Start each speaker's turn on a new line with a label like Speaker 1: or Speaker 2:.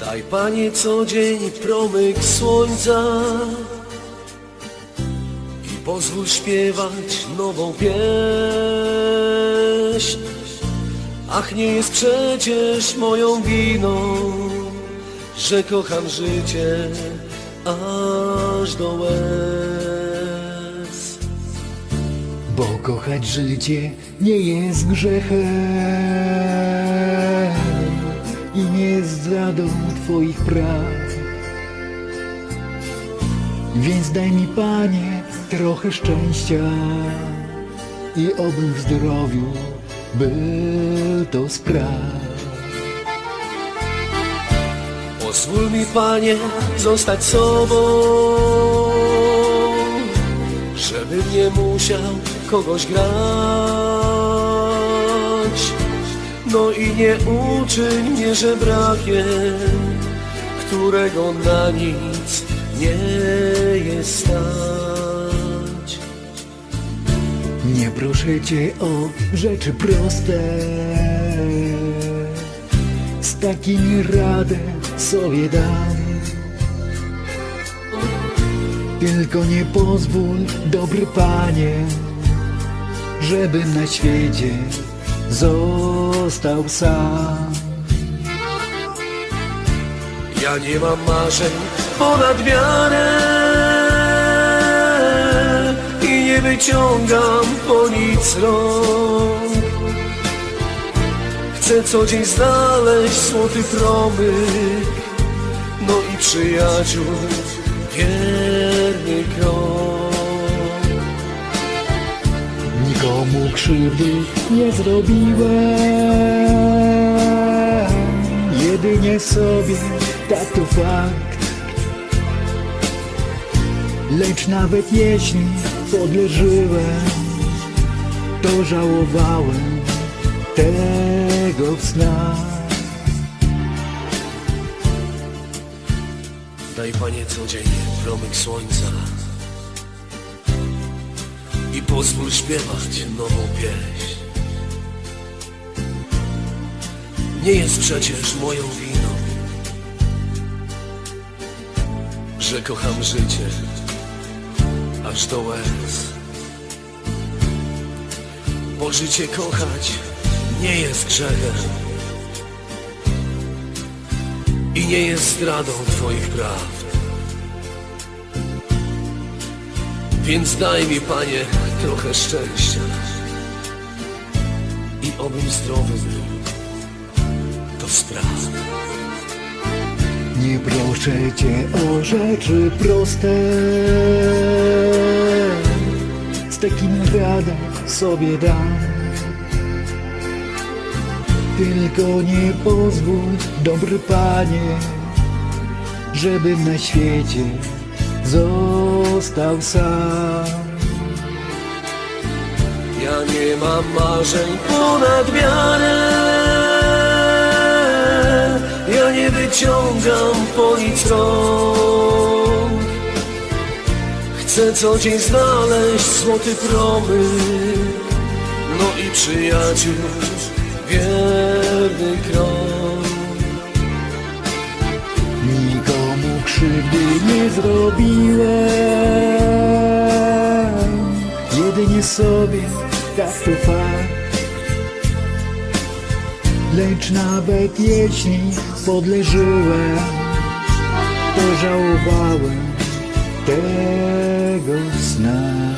Speaker 1: Daj Panie co dzień promyk słońca i pozwól śpiewać nową pieśń. Ach, nie jest przecież moją winą, że kocham życie aż do łez.
Speaker 2: Bo kochać życie nie jest grzechem i nie jest zdradą Twoich praw. Więc daj mi, Panie, trochę szczęścia i obym w zdrowiu był to spraw.
Speaker 1: Pozwól mi, Panie, zostać sobą, żebym nie musiał kogoś grać. No i nie uczyń mnie żebrakiem, którego na nic nie jest stać.
Speaker 2: Nie proszę Cię o rzeczy proste Z takimi radę sobie dam Tylko nie pozwól, dobry Panie Żebym na świecie został sam
Speaker 1: Ja nie mam marzeń ponad miarę i nie wyciągam po nic rąk. Chcę co dzień znaleźć złoty promyk, no i przyjaciół wierny krok.
Speaker 2: Nikomu krzywdy nie zrobiłem. Jedynie sobie, tak to fakt. Lecz nawet jeśli podleżyłem To żałowałem tego w snach.
Speaker 1: Daj Panie codziennie promyk słońca i pozwól śpiewać nową pieśń. Nie jest przecież moją winą, że kocham życie aż do łez. Bo życie kochać nie jest grzechem i nie jest zdradą Twoich praw. Więc daj mi, Panie, trochę szczęścia i obym zdrowy był. To spraw.
Speaker 2: Nie proszę cię o rzeczy proste Z takim radę sobie dam Tylko nie pozwól, dobry panie Żebym na świecie został sam
Speaker 1: Ja nie mam marzeń ponad miarę. Ja nie wyciągam po nic. Chcę co dzień znaleźć złoty promyk, no i przyjaciół wierny krok.
Speaker 2: Krzywdy nie zrobiłem Jedynie sobie, tak to fakt. Lecz nawet jeśli podleżyłem To żałowałem tego sna